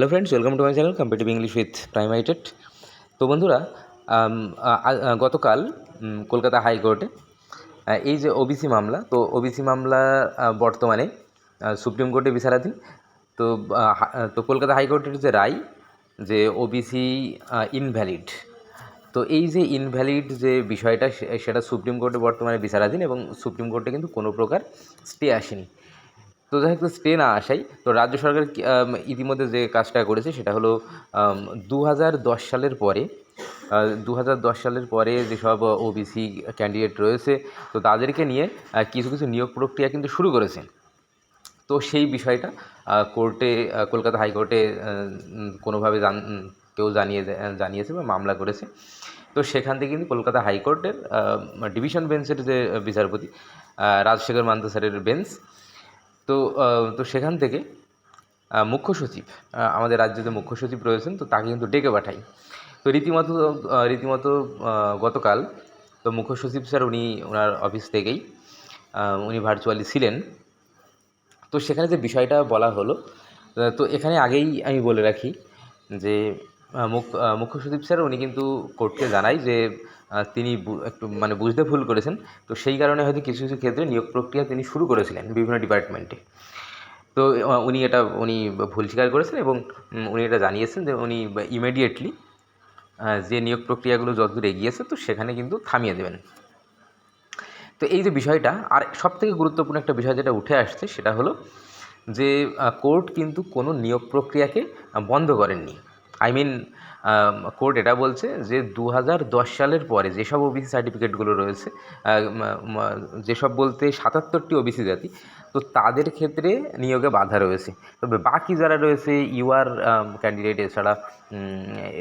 Hello friends welcome to my channel competitive English with প্রাইমাইটেড তো বন্ধুরা গতকাল কলকাতা হাইকোর্টে এই যে ওবিসি মামলা, তো ওবিসি মামলা বর্তমানে সুপ্রিম কোর্টে বিচারাধীন। তো তো কলকাতা হাইকোর্টের যে রায়, যে ওবিসি ইনভ্যালিড তো এই যে ইনভ্যালিড যে বিষয়টা সেটা সুপ্রিম কোর্টে বর্তমানে বিচারাধীন এবং সুপ্রিম কোর্টে কিন্তু কোনো প্রকার স্টে আসেনি। তো যাই হোক স্টে না আসাই। তো রাজ্য সরকার ইতিমধ্যে যে কাজটা করেছে সেটা হলো দু হাজার দশ সালের পরে দু হাজার দশ সালের পরে যেসব ওবিসি ক্যান্ডিডেট রয়েছে, তো তাদেরকে নিয়ে কিছু কিছু নিয়োগ প্রক্রিয়া কিন্তু শুরু করেছে তো সেই বিষয়টা কোর্টে কলকাতা হাইকোর্টে কোনোভাবে জান কেউ জানিয়ে জানিয়েছে বা মামলা করেছে। তো সেখান থেকে কিন্তু কলকাতা হাইকোর্টের ডিভিশন বেঞ্চের যে বিচারপতি রাজশেখর মান্তা স্যারের বেঞ্চ তো তো সেখান থেকে মুখ্য সচিব আমাদের রাজ্যতে মুখ্য সচিব রয়েছেন, তো তাকে কিন্তু ডেকে পাঠাই। তো রীতিমতো রীতিমতো গতকাল, তো মুখ্য সচিব স্যার উনি ওনার অফিস থেকেই উনি ভার্চুয়ালি ছিলেন। তো সেখানে যে বিষয়টা বলা হলো তো এখানে আগেই আমি বলে রাখি যে মুখ্য সচিব স্যার, উনি কিন্তু কোর্টকে জানাই যে তিনি একটু মানে বুঝতে ভুল করেছেন। তো সেই কারণে হয়তো কিছু কিছু ক্ষেত্রে নিয়োগ প্রক্রিয়া তিনি শুরু করেছিলেন বিভিন্ন ডিপার্টমেন্টে। তো উনি এটা, উনি ভুল স্বীকার করেছেন এবং উনি এটা জানিয়েছেন যে উনি ইমিডিয়েটলি যে নিয়োগ প্রক্রিয়াগুলো যতদূর এগিয়েছে, তো সেখানে কিন্তু থামিয়ে দেবেন। তো এই যে বিষয়টা, আর সবথেকে গুরুত্বপূর্ণ একটা বিষয় যেটা উঠে আসছে, সেটা হলো যে কোর্ট কিন্তু কোনো নিয়োগ প্রক্রিয়াকে বন্ধ করেননি। আই মিন কোর্ট এটা বলছে যে দু হাজার দশ সালের পরে যেসব ওবিসি সার্টিফিকেটগুলো রয়েছে যেসব বলতে সাতাত্তরটি ওবিসি জাতি, তো তাদের ক্ষেত্রে নিয়োগে বাধা রয়েছে। তবে বাকি যারা রয়েছে ইউআর ক্যান্ডিডেট এছাড়া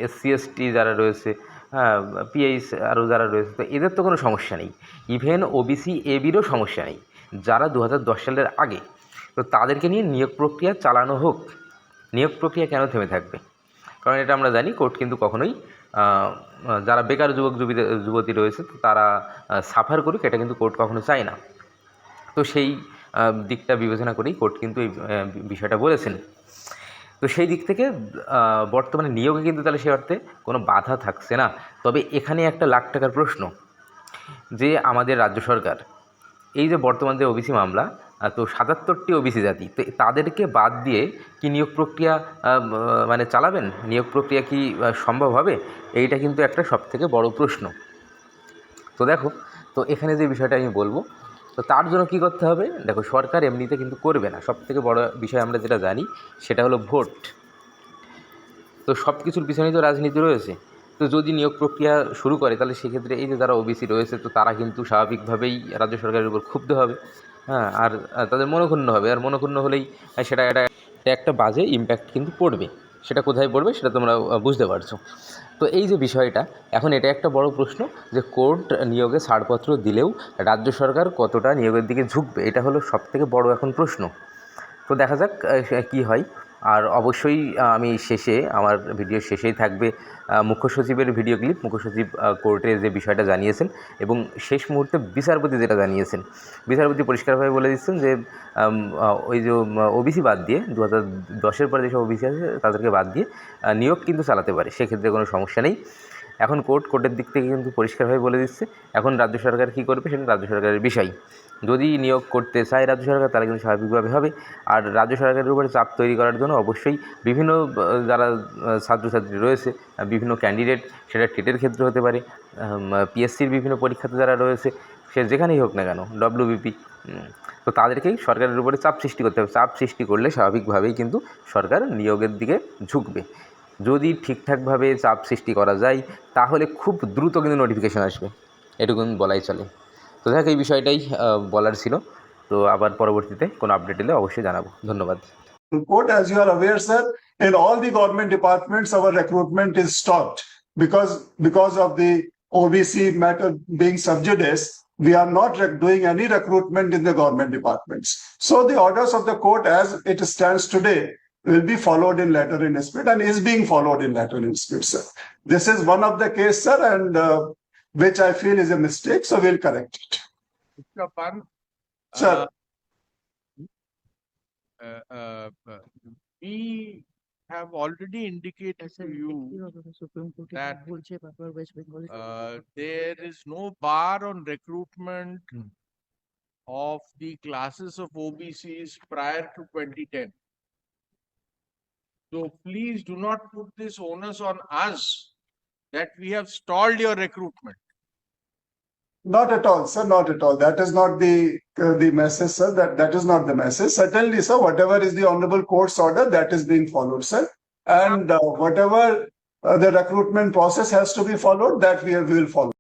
এসসি এসটি যারা রয়েছে হ্যাঁ পিএইচ আরও যারা রয়েছে, তো এদের তো কোনো সমস্যা নেই। ইভেন ওবিসি এবিরও সমস্যা নেই, যারা দু হাজার দশ সালের আগে। তো তাদেরকে নিয়ে নিয়োগ প্রক্রিয়া চালানো হোক। নিয়োগ প্রক্রিয়া কেন থেমে থাকবে? কারণ এটা আমরা জানি কোর্ট কিন্তু কখনোই যারা বেকার যুবক যুবতী রয়েছে, তারা সাফার করুক, এটা কিন্তু কোর্ট কখনো চায় না। তো সেই দিকটা বিবেচনা করেই কোর্ট কিন্তু এই বিষয়টা বলেছেন। তো সেই দিক থেকে বর্তমানে নিয়োগে কিন্তু তাহলে সে অর্থে কোনো বাধা থাকছে না। তবে এখানে একটা লাখ টাকার প্রশ্ন, যে আমাদের রাজ্য সরকার, এই যে বর্তমান যে ওবিসি মামলা তো সাতাত্তরটি ওবিসি জাতি। তো তাদেরকে বাদ দিয়ে কি নিয়োগ প্রক্রিয়া মানে চালাবেন? নিয়োগ প্রক্রিয়া কি সম্ভব হবে? এইটা কিন্তু একটা সবথেকে বড় প্রশ্ন। তো দেখো, তো এখানে যে বিষয়টা আমি বলব, তো তার জন্য কী করতে হবে? দেখো, সরকার এমনিতে কিন্তু করবে না। সব থেকে বড় বিষয় আমরা যেটা জানি, সেটা হলো ভোট। তো সব কিছুর পিছনেই তো রাজনীতি রয়েছে। তো যদি নিয়োগ প্রক্রিয়া শুরু করে, তাহলে সেক্ষেত্রে এই যে যারা ওবিসি রয়েছে, তো তারা কিন্তু স্বাভাবিকভাবেই রাজ্য সরকারের উপর ক্ষুব্ধ হবে। হ্যাঁ আর তাদের মনক্ষুণ্ণ হবে। আর মনক্ষুণ্ণ হলেই আহ, সেটা একটা একটা বাজে ইম্প্যাক্ট কিন্তু পড়বে। সেটা কোথায় পড়বে সেটা তোমরা বুঝতে পারছ। তো এই যে বিষয়টা এখন এটা একটা বড় প্রশ্ন যে কোর্ট নিয়োগে ছাড়পত্র দিলেও রাজ্য সরকার কতটা নিয়োগের দিকে ঝুঁকবে? এটা হলো সবথেকে বড় এখন প্রশ্ন। তো দেখা যাক কী হয়। আর অবশ্যই আমি শেষে, আমার ভিডিও শেষেই থাকবে মুখ্য সচিবের ভিডিও ক্লিপ, মুখ্য সচিব কোর্টে যে বিষয়টা জানিয়েছেন এবং শেষ মুহূর্তে বিচারপতি যেটা জানিয়েছেন। বিচারপতি পরিষ্কারভাবে বলে দিচ্ছেন যে ওই যে ওবিসি বাদ দিয়ে দু হাজার দশের পরে যেসব ওবিসি আছে, তাদেরকে বাদ দিয়ে নিয়োগ কিন্তু চালাতে পারে, সেক্ষেত্রে কোনো সমস্যা নেই। এখন কোর্ট, কোর্টের দিক থেকে কিন্তু পরিষ্কারভাবে বলে দিচ্ছে, এখন রাজ্য সরকার কী করবে সেটা রাজ্য সরকারের বিষয়। যদি নিয়োগ করতে চায় রাজ্য সরকার, তাহলে কিন্তু স্বাভাবিকভাবে হবে। আর রাজ্য সরকারের উপরে চাপ তৈরি করার জন্য অবশ্যই বিভিন্ন যারা ছাত্রছাত্রী রয়েছে বিভিন্ন ক্যান্ডিডেট সেটা টেটের ক্ষেত্রে হতে পারে পিএসসির বিভিন্ন পরীক্ষাতে যারা রয়েছে, সে যেখানেই হোক না কেন ডব্লিউবিপি তো তাদেরকেই সরকারের উপরে চাপ সৃষ্টি করতে হবে। চাপ সৃষ্টি করলে স্বাভাবিকভাবেই কিন্তু সরকার নিয়োগের দিকে ঝুঁকবে। যদি ঠিকঠাকভাবে চাপ সৃষ্টি করা যায় তাহলে খুব দ্রুত কিন্তু নোটিফিকেশন আসবে এটুকুন বলাই চলে তো দেখ এই বিষয়টাই বলার ছিল তো আবার পরবর্তীতে কোনো আপডেট এলে অবশ্যই জানাব ধন্যবাদ Court, as you are aware, sir, in all the government departments, our recruitment is stopped because, because of the OBC matter being sub judice, we are not doing any recruitment in the government departments. So the orders of the court as it stands today will be followed in letter in spirit and is being followed in letter in spirit, sir. This is one of the cases, sir, and uh, which I feel is a mistake, so we'll correct it. Mr. Pan, sir. Uh uh, uh, uh, we have already indicated to you that uh, there is no bar on recruitment hmm. of the classes of OBCs prior to 2010. So please do not put this onus on us that we have stalled your recruitment. Not at all, sir, not at all. That is not the, uh, the message, sir. That, that is not the message. Certainly, sir, whatever is the honorable court's order, that is being followed, sir. And uh, whatever uh, the recruitment process has to be followed, that we will follow.